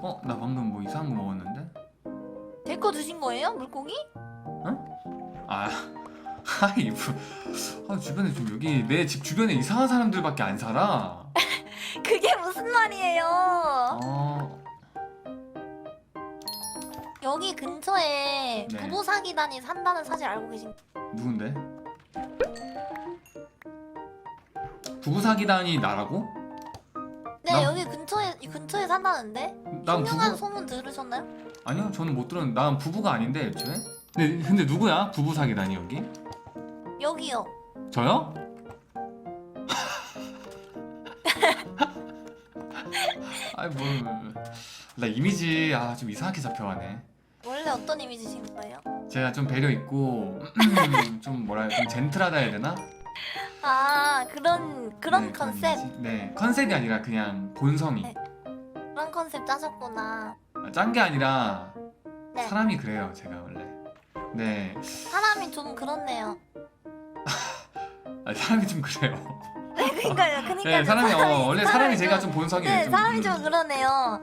어? 나 방금 뭐 이상한 거 먹었는데? 제거 드신 거예요? 물고기? 아, 하이, 뭐, 아 주변에 좀 여기 내 집 주변에 이상한 사람들밖에 안 살아. 그게 무슨 말이에요? 어, 여기 근처에 네. 부부 사기단이 산다는 사실 알고 계신 누군데? 부부 사기단이 나라고? 네 나- 여기 근처에 이 근처에 산다는데 난 부부 소문 들으셨나요? 아니요, 저는 못 들었는데 난 부부가 아닌데 애초에. 근데 근데 누구야? 부부 사기단이 여기? 여기요 저요? 아이 뭐나 이미지 아 좀 이상하게 잡혀가네. 원래 어떤 이미지신 거예요? 제가 좀 배려 있고 좀 뭐라 좀 젠틀하다 해야 되나? 아 그런 그런 네, 컨셉. 이미지? 네 컨셉이 아니라 그냥 본성이. 네. 그런 컨셉 짜셨구나. 짠 게 아니라 네. 사람이 그래요 제가 원래. 네. 사람이 좀 그렇네요. 아, 사람이 좀 그래요. 네 그니까요 그니까요. 네 사람이 어, 원래 사람이 제가 좀- 좀 본성이 네 좀, 사람이 음, 좀 그러네요